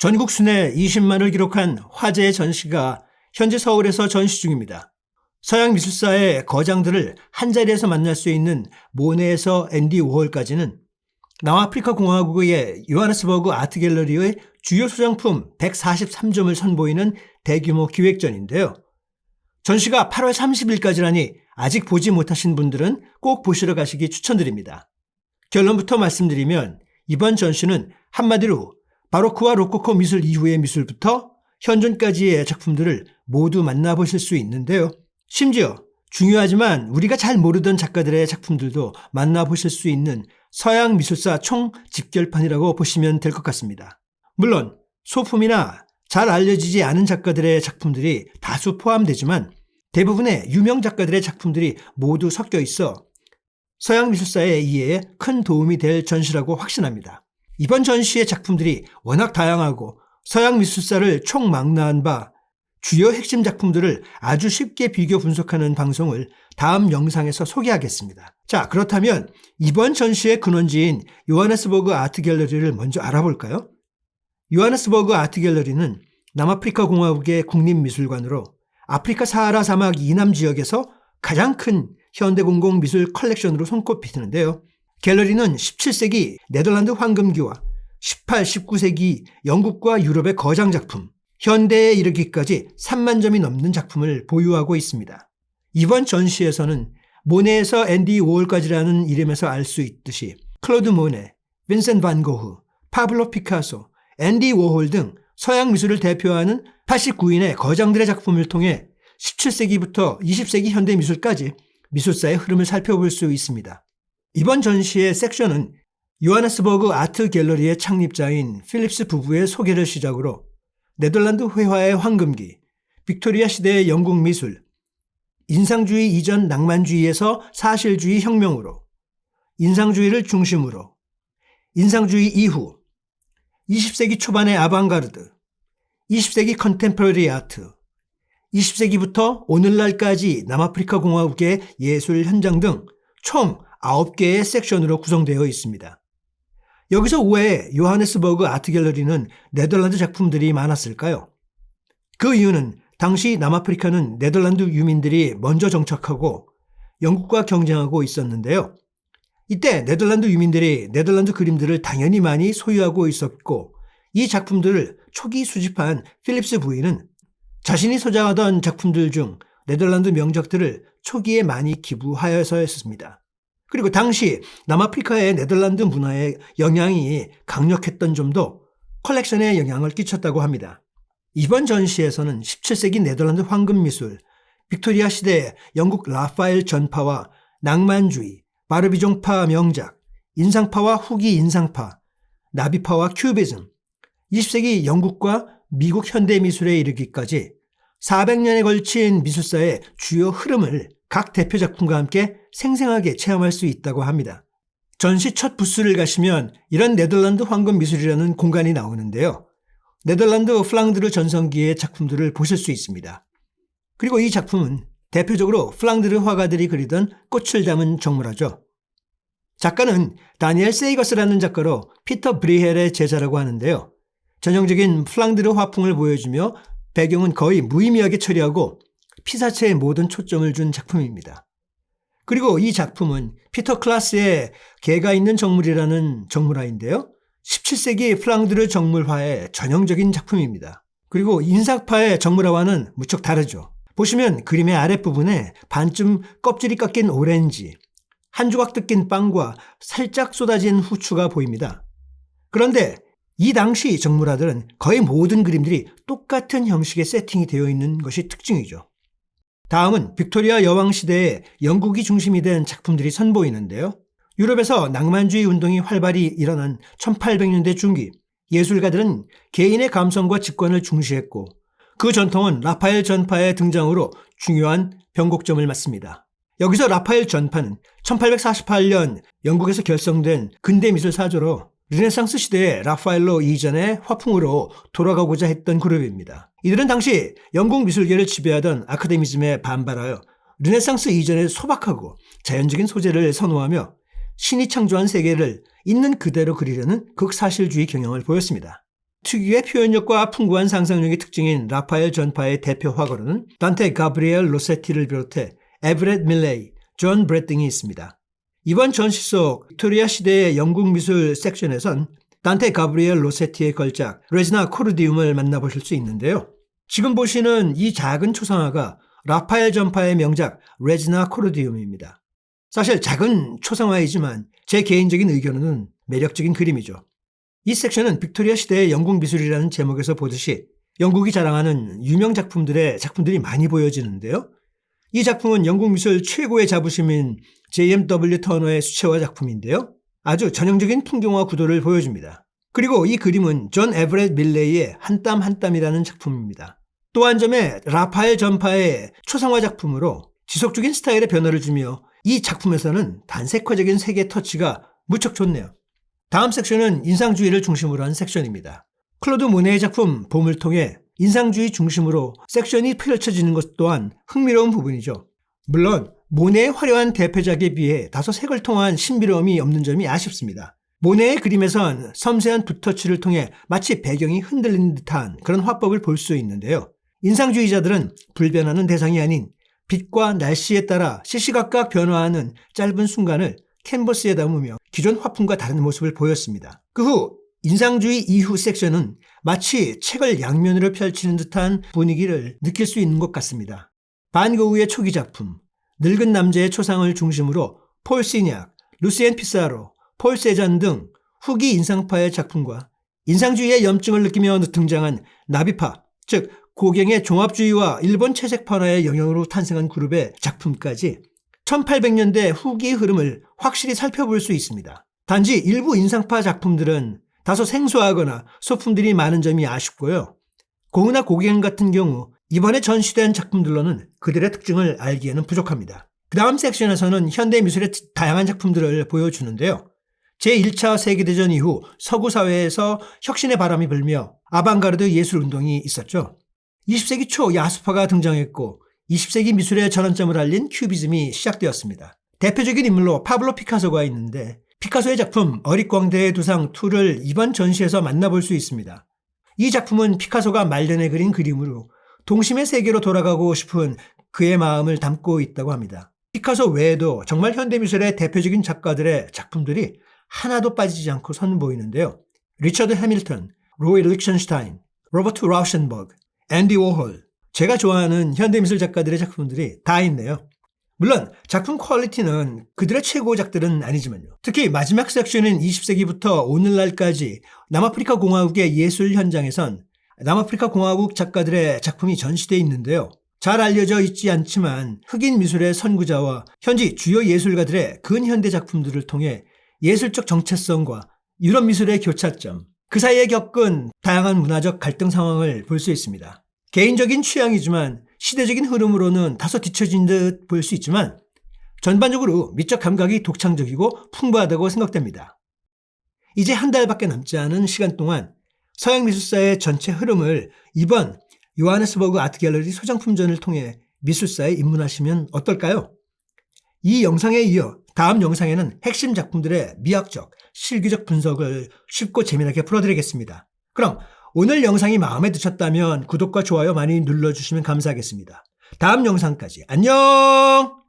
전국 순회 20만을 기록한 화제의 전시가 현재 서울에서 전시 중입니다. 서양 미술사의 거장들을 한자리에서 만날 수 있는 모네에서 앤디 워홀까지는 남아프리카 공화국의 요하네스버그 아트 갤러리의 주요 소장품 143점을 선보이는 대규모 기획전인데요. 전시가 8월 30일까지라니 아직 보지 못하신 분들은 꼭 보시러 가시기 추천드립니다. 결론부터 말씀드리면 이번 전시는 한마디로 바로크와 로코코 미술 이후의 미술부터 현존까지의 작품들을 모두 만나보실 수 있는데요. 심지어 중요하지만 우리가 잘 모르던 작가들의 작품들도 만나보실 수 있는 서양 미술사 총 집결판이라고 보시면 될 것 같습니다. 물론 소품이나 잘 알려지지 않은 작가들의 작품들이 다수 포함되지만 대부분의 유명 작가들의 작품들이 모두 섞여 있어 서양 미술사의 이해에 큰 도움이 될 전시라고 확신합니다. 이번 전시의 작품들이 워낙 다양하고 서양 미술사를 총망라한 바 주요 핵심 작품들을 아주 쉽게 비교 분석하는 방송을 다음 영상에서 소개하겠습니다. 자, 그렇다면 이번 전시의 근원지인 요하네스버그 아트 갤러리를 먼저 알아볼까요? 요하네스버그 아트 갤러리는 남아프리카 공화국의 국립미술관으로 아프리카 사하라 사막 이남 지역에서 가장 큰 현대 공공 미술 컬렉션으로 손꼽히는데요. 갤러리는 17세기 네덜란드 황금기와 18, 19세기 영국과 유럽의 거장 작품, 현대에 이르기까지 3만 점이 넘는 작품을 보유하고 있습니다. 이번 전시에서는 모네에서 앤디 오월까지라는 이름에서 알 수 있듯이 클로드 모네, 빈센 반 고흐, 파블로 피카소, 앤디 워홀 등 서양 미술을 대표하는 89인의 거장들의 작품을 통해 17세기부터 20세기 현대 미술까지 미술사의 흐름을 살펴볼 수 있습니다. 이번 전시의 섹션은 요하네스버그 아트 갤러리의 창립자인 필립스 부부의 소개를 시작으로 네덜란드 회화의 황금기, 빅토리아 시대의 영국 미술, 인상주의 이전 낭만주의에서 사실주의 혁명으로, 인상주의를 중심으로, 인상주의 이후, 20세기 초반의 아방가르드, 20세기 컨템퍼러리 아트, 20세기부터 오늘날까지 남아프리카 공화국의 예술 현장 등 총 9개의 섹션으로 구성되어 있습니다. 여기서 왜 요하네스버그 아트 갤러리는 네덜란드 작품들이 많았을까요? 그 이유는 당시 남아프리카는 네덜란드 유민들이 먼저 정착하고 영국과 경쟁하고 있었는데요. 이때 네덜란드 유민들이 네덜란드 그림들을 당연히 많이 소유하고 있었고 이 작품들을 초기 수집한 필립스 부인은 자신이 소장하던 작품들 중 네덜란드 명작들을 초기에 많이 기부하여서였습니다. 그리고 당시 남아프리카의 네덜란드 문화의 영향이 강력했던 점도 컬렉션에 영향을 끼쳤다고 합니다. 이번 전시에서는 17세기 네덜란드 황금 미술, 빅토리아 시대 영국 라파엘 전파와 낭만주의, 바르비종파 명작, 인상파와 후기 인상파, 나비파와 큐비즘, 20세기 영국과 미국 현대 미술에 이르기까지 400년에 걸친 미술사의 주요 흐름을 각 대표 작품과 함께 생생하게 체험할 수 있다고 합니다. 전시 첫 부스를 가시면 이런 네덜란드 황금 미술이라는 공간이 나오는데요. 네덜란드 플랑드르 전성기의 작품들을 보실 수 있습니다. 그리고 이 작품은 대표적으로 플랑드르 화가들이 그리던 꽃을 담은 정물화죠. 작가는 다니엘 세이거스라는 작가로 피터 브리헬의 제자라고 하는데요. 전형적인 플랑드르 화풍을 보여주며 배경은 거의 무의미하게 처리하고 피사체의 모든 초점을 준 작품입니다. 그리고 이 작품은 피터 클라스의 개가 있는 정물이라는 정물화인데요. 17세기 플랑드르 정물화의 전형적인 작품입니다. 그리고 인삭파의 정물화와는 무척 다르죠. 보시면 그림의 아랫부분에 반쯤 껍질이 깎인 오렌지, 한 조각 뜯긴 빵과 살짝 쏟아진 후추가 보입니다. 그런데 이 당시 정물화들은 거의 모든 그림들이 똑같은 형식의 세팅이 되어 있는 것이 특징이죠. 다음은 빅토리아 여왕 시대에 영국이 중심이 된 작품들이 선보이는데요. 유럽에서 낭만주의 운동이 활발히 일어난 1800년대 중기, 예술가들은 개인의 감성과 직관을 중시했고 그 전통은 라파엘 전파의 등장으로 중요한 변곡점을 맞습니다. 여기서 라파엘 전파는 1848년 영국에서 결성된 근대미술 사조로 르네상스 시대의 라파엘로 이전의 화풍으로 돌아가고자 했던 그룹입니다. 이들은 당시 영국 미술계를 지배하던 아카데미즘에 반발하여 르네상스 이전의 소박하고 자연적인 소재를 선호하며 신이 창조한 세계를 있는 그대로 그리려는 극사실주의 경향을 보였습니다. 특유의 표현력과 풍부한 상상력이 특징인 라파엘 전파의 대표 화가로는 단테 가브리엘 로세티를 비롯해 에브렛 밀레이, 존 브렛 등이 있습니다. 이번 전시 속 빅토리아 시대의 영국 미술 섹션에선 단테 가브리엘 로세티의 걸작 레지나 코르디움을 만나보실 수 있는데요. 지금 보시는 이 작은 초상화가 라파엘 전파의 명작 레지나 코르디움입니다. 사실 작은 초상화이지만 제 개인적인 의견은 매력적인 그림이죠. 이 섹션은 빅토리아 시대의 영국 미술이라는 제목에서 보듯이 영국이 자랑하는 유명 작품들의 작품들이 많이 보여지는데요. 이 작품은 영국 미술 최고의 자부심인 JMW 터너의 수채화 작품인데요. 아주 전형적인 풍경화 구도를 보여줍니다. 그리고 이 그림은 존 에브렛 밀레이의 한 땀 한 땀이라는 작품입니다. 또 한 점에 라파엘 전파의 초상화 작품으로 지속적인 스타일의 변화를 주며 이 작품에서는 단색화적인 색의 터치가 무척 좋네요. 다음 섹션은 인상주의를 중심으로 한 섹션입니다. 클로드 모네의 작품 봄을 통해 인상주의 중심으로 섹션이 펼쳐지는 것 또한 흥미로운 부분이죠. 물론 모네의 화려한 대표작에 비해 다소 색을 통한 신비로움이 없는 점이 아쉽습니다. 모네의 그림에선 섬세한 붓터치를 통해 마치 배경이 흔들리는 듯한 그런 화법을 볼 수 있는데요. 인상주의자들은 불변하는 대상이 아닌 빛과 날씨에 따라 시시각각 변화하는 짧은 순간을 캔버스에 담으며 기존 화품과 다른 모습을 보였습니다. 그 후 인상주의 이후 섹션은 마치 책을 양면으로 펼치는 듯한 분위기를 느낄 수 있는 것 같습니다. 반고우의 초기 작품, 늙은 남자의 초상을 중심으로 폴 시니악, 루시엔 피사로, 폴 세잔 등 후기 인상파의 작품과 인상주의의 염증을 느끼며 등장한 나비파, 즉 고경의 종합주의와 일본 채색판화의 영향으로 탄생한 그룹의 작품까지 1800년대 후기의 흐름을 확실히 살펴볼 수 있습니다. 단지 일부 인상파 작품들은 다소 생소하거나 소품들이 많은 점이 아쉽고요. 고은나 고갱 같은 경우 이번에 전시된 작품들로는 그들의 특징을 알기에는 부족합니다. 그 다음 섹션에서는 현대 미술의 다양한 작품들을 보여주는데요. 제1차 세계대전 이후 서구 사회에서 혁신의 바람이 불며 아방가르드 예술 운동이 있었죠. 20세기 초 야수파가 등장했고 20세기 미술의 전환점을 알린 큐비즘이 시작되었습니다. 대표적인 인물로 파블로 피카소가 있는데 피카소의 작품 어릿광대의 두상 2를 이번 전시에서 만나볼 수 있습니다. 이 작품은 피카소가 말년에 그린 그림으로 동심의 세계로 돌아가고 싶은 그의 마음을 담고 있다고 합니다. 피카소 외에도 정말 현대미술의 대표적인 작가들의 작품들이 하나도 빠지지 않고 선보이는데요. 리처드 해밀턴, 로이 릭션슈타인, 로버트 라우션버그, 앤디 워홀, 제가 좋아하는 현대미술 작가들의 작품들이 다 있네요. 물론 작품 퀄리티는 그들의 최고작들은 아니지만요. 특히 마지막 섹션인 20세기부터 오늘날까지 남아프리카 공화국의 예술 현장에선 남아프리카 공화국 작가들의 작품이 전시되어 있는데요. 잘 알려져 있지 않지만 흑인 미술의 선구자와 현지 주요 예술가들의 근현대 작품들을 통해 예술적 정체성과 유럽 미술의 교차점, 그 사이에 겪은 다양한 문화적 갈등 상황을 볼 수 있습니다. 개인적인 취향이지만 시대적인 흐름으로는 다소 뒤처진 듯 보일 수 있지만 전반적으로 미적 감각이 독창적이고 풍부하다고 생각됩니다. 이제 한 달밖에 남지 않은 시간 동안 서양 미술사의 전체 흐름을 이번 요하네스버그 아트갤러리 소장품전을 통해 미술사에 입문하시면 어떨까요? 이 영상에 이어 다음 영상에는 핵심 작품들의 미학적, 실기적 분석을 쉽고 재미나게 풀어드리겠습니다. 그럼 오늘 영상이 마음에 드셨다면 구독과 좋아요 많이 눌러주시면 감사하겠습니다. 다음 영상까지 안녕!